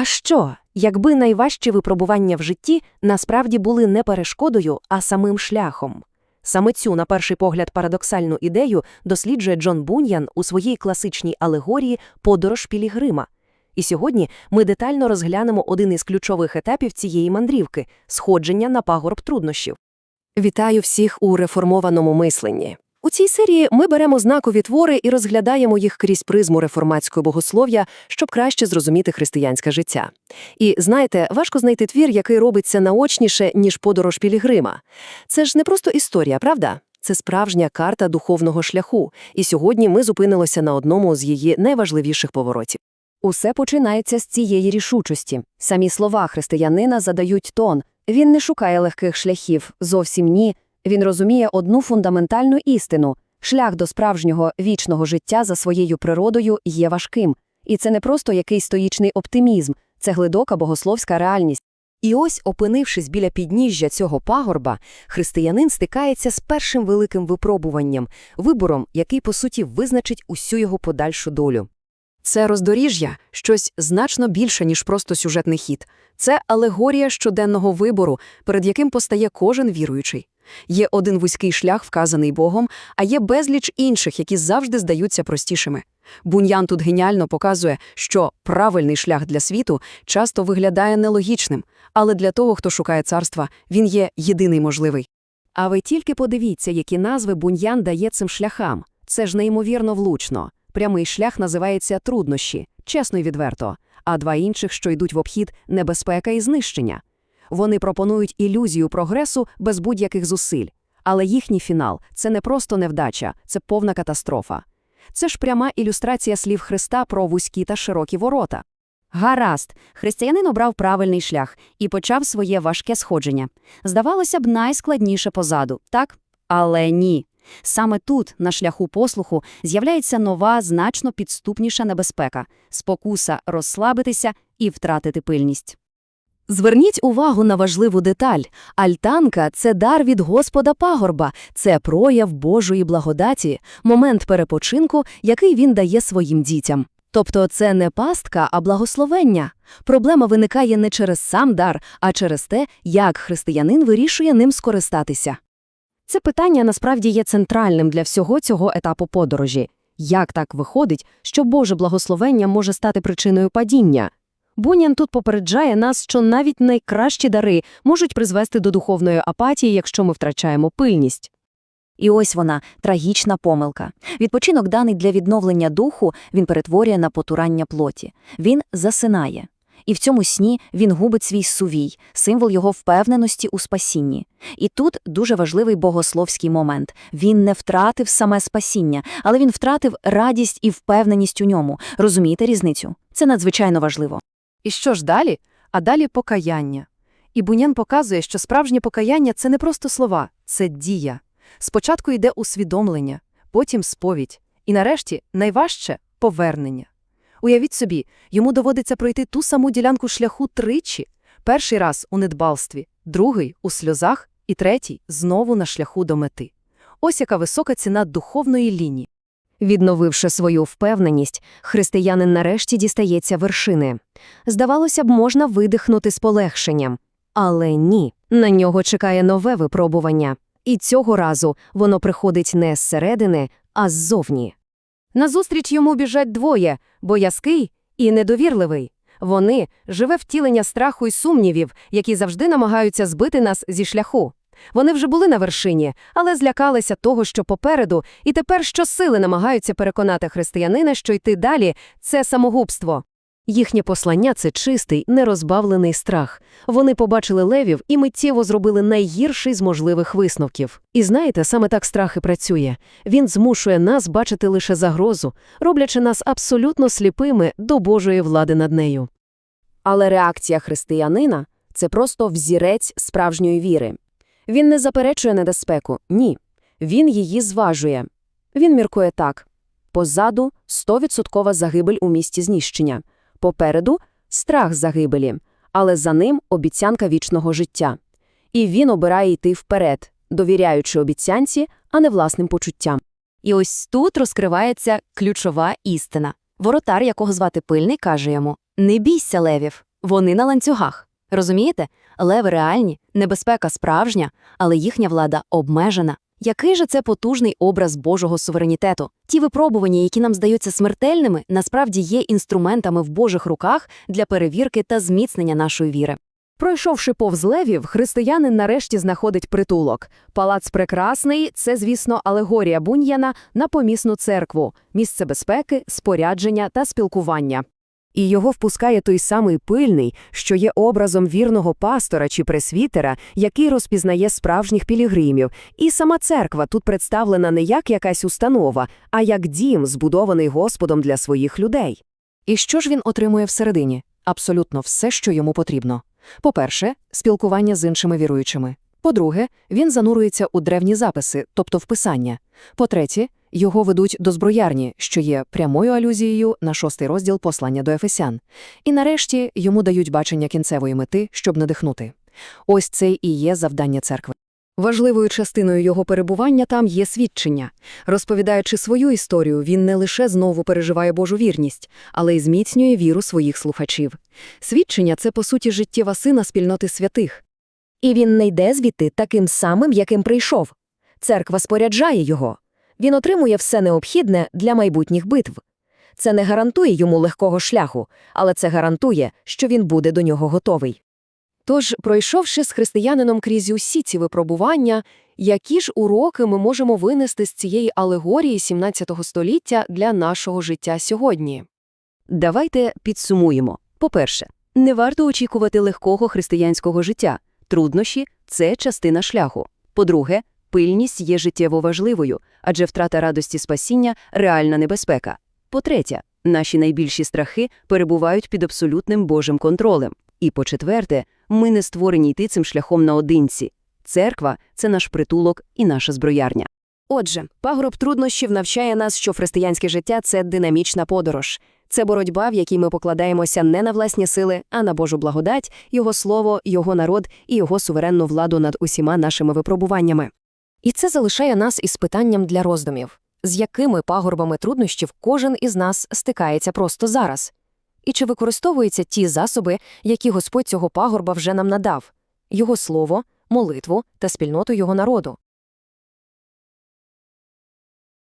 А що, якби найважчі випробування в житті насправді були не перешкодою, а самим шляхом? Саме цю, на перший погляд, парадоксальну ідею досліджує Джон Буньян у своїй класичній алегорії Подорож Пілігрима. І сьогодні ми детально розглянемо один із ключових етапів цієї мандрівки сходження на пагорб труднощів. Вітаю всіх у реформованому мисленні. У цій серії ми беремо знакові твори і розглядаємо їх крізь призму реформатського богослов'я, щоб краще зрозуміти християнське життя. І знаєте, важко знайти твір, який робиться наочніше, ніж подорож Пілігрима. Це ж не просто історія, правда? Це справжня карта духовного шляху, і сьогодні ми зупинилися на одному з її найважливіших поворотів. Усе починається з цієї рішучості. Самі слова християнина задають тон. Він не шукає легких шляхів, зовсім ні. Він розуміє одну фундаментальну істину – шлях до справжнього вічного життя за своєю природою є важким. І це не просто якийсь стоїчний оптимізм, це глибока богословська реальність. І ось, опинившись біля підніжжя цього пагорба, християнин стикається з першим великим випробуванням, вибором, який, по суті, визначить усю його подальшу долю. Це роздоріжжя – щось значно більше, ніж просто сюжетний хід. Це алегорія щоденного вибору, перед яким постає кожен віруючий. Є один вузький шлях, вказаний Богом, а є безліч інших, які завжди здаються простішими. Буньян тут геніально показує, що правильний шлях для світу часто виглядає нелогічним, але для того, хто шукає царства, він є єдиний можливий. А ви тільки подивіться, які назви Буньян дає цим шляхам. Це ж неймовірно влучно. Прямий шлях називається труднощі, чесно й відверто, а два інших, що йдуть в обхід – небезпека і знищення. Вони пропонують ілюзію прогресу без будь-яких зусиль. Але їхній фінал – це не просто невдача, це повна катастрофа. Це ж пряма ілюстрація слів Христа про вузькі та широкі ворота. Гаразд, християнин обрав правильний шлях і почав своє важке сходження. Здавалося б, найскладніше позаду, так? Але ні. Саме тут, на шляху послуху, з'являється нова, значно підступніша небезпека – спокуса розслабитися і втратити пильність. Зверніть увагу на важливу деталь. Альтанка – це дар від Господа пагорба, це прояв Божої благодаті, момент перепочинку, який він дає своїм дітям. Тобто це не пастка, а благословення. Проблема виникає не через сам дар, а через те, як християнин вирішує ним скористатися. Це питання насправді є центральним для всього цього етапу подорожі. Як так виходить, що Боже благословення може стати причиною падіння? Бунян тут попереджає нас, що навіть найкращі дари можуть призвести до духовної апатії, якщо ми втрачаємо пильність. І ось вона, трагічна помилка. Відпочинок даний для відновлення духу він перетворює на потурання плоті. Він засинає. І в цьому сні він губить свій сувій, символ його впевненості у спасінні. І тут дуже важливий богословський момент. Він не втратив саме спасіння, але він втратив радість і впевненість у ньому. Розумієте різницю? Це надзвичайно важливо. І що ж далі? А далі покаяння. І Бунян показує, що справжнє покаяння – це не просто слова, це дія. Спочатку йде усвідомлення, потім сповідь, і нарешті найважче – повернення. Уявіть собі, йому доводиться пройти ту саму ділянку шляху тричі. Перший раз у недбалстві, другий – у сльозах, і третій – знову на шляху до мети. Ось яка висока ціна духовної лінії. Відновивши свою впевненість, християнин нарешті дістається вершини. Здавалося б, можна видихнути з полегшенням. Але ні, на нього чекає нове випробування. І цього разу воно приходить не зсередини, а ззовні. Назустріч йому біжать двоє – боязкий і недовірливий. Вони – живе втілення страху і сумнівів, які завжди намагаються збити нас зі шляху. Вони вже були на вершині, але злякалися того, що попереду, і тепер щосили намагаються переконати християнина, що йти далі – це самогубство. Їхнє послання – це чистий, нерозбавлений страх. Вони побачили левів і миттєво зробили найгірший з можливих висновків. І знаєте, саме так страх і працює. Він змушує нас бачити лише загрозу, роблячи нас абсолютно сліпими до Божої влади над нею. Але реакція християнина – це просто взірець справжньої віри. Він не заперечує небезпеку, ні. Він її зважує. Він міркує так. Позаду – 100% загибель у місті знищення. Попереду – страх загибелі, але за ним – обіцянка вічного життя. І він обирає йти вперед, довіряючи обіцянці, а не власним почуттям. І ось тут розкривається ключова істина. Воротар, якого звати Пильний, каже йому «Не бійся, левів, Вони на ланцюгах. Розумієте? Леви реальні, небезпека справжня, але їхня влада обмежена. Який же це потужний образ Божого суверенітету? Ті випробування, які нам здаються смертельними, насправді є інструментами в Божих руках для перевірки та зміцнення нашої віри. Пройшовши повз левів, християнин нарешті знаходить притулок. Палац прекрасний це, звісно, алегорія Буньяна на помісну церкву, місце безпеки, спорядження та спілкування. І його впускає той самий пильний, що є образом вірного пастора чи пресвітера, який розпізнає справжніх пілігримів. І сама церква тут представлена не як якась установа, а як дім, збудований Господом для своїх людей. І що ж він отримує всередині? Абсолютно все, що йому потрібно. По-перше, спілкування з іншими віруючими. По-друге, він занурюється у древні записи, тобто в писання. По-третє, його ведуть до зброярні, що є прямою алюзією на шостий розділ послання до Ефесян. І нарешті йому дають бачення кінцевої мети, щоб надихнути. Ось це і є завдання церкви. Важливою частиною його перебування там є свідчення. Розповідаючи свою історію, він не лише знову переживає Божу вірність, але й зміцнює віру своїх слухачів. Свідчення це, по суті, життєва сина спільноти святих. І він не йде звідти таким самим, яким прийшов. Церква споряджає його. Він отримує все необхідне для майбутніх битв. Це не гарантує йому легкого шляху, але це гарантує, що він буде до нього готовий. Тож, пройшовши з християнином крізь усі ці випробування, які ж уроки ми можемо винести з цієї алегорії 17 століття для нашого життя сьогодні? Давайте підсумуємо. По-перше, не варто очікувати легкого християнського життя. Труднощі це частина шляху. По-друге, пильність є життєво важливою, адже втрата радості спасіння реальна небезпека. По-третє, наші найбільші страхи перебувають під абсолютним Божим контролем. І по-четверте, ми не створені йти цим шляхом наодинці. Церква це наш притулок і наша зброярня. Отже, пагорб труднощів навчає нас, що християнське життя це динамічна подорож. Це боротьба, в якій ми покладаємося не на власні сили, а на Божу благодать, Його слово, Його народ і Його суверенну владу над усіма нашими випробуваннями. І це залишає нас із питанням для роздумів, з якими пагорбами труднощів кожен із нас стикається просто зараз. І чи використовуються ті засоби, які Господь цього пагорба вже нам надав – Його слово, молитву та спільноту Його народу.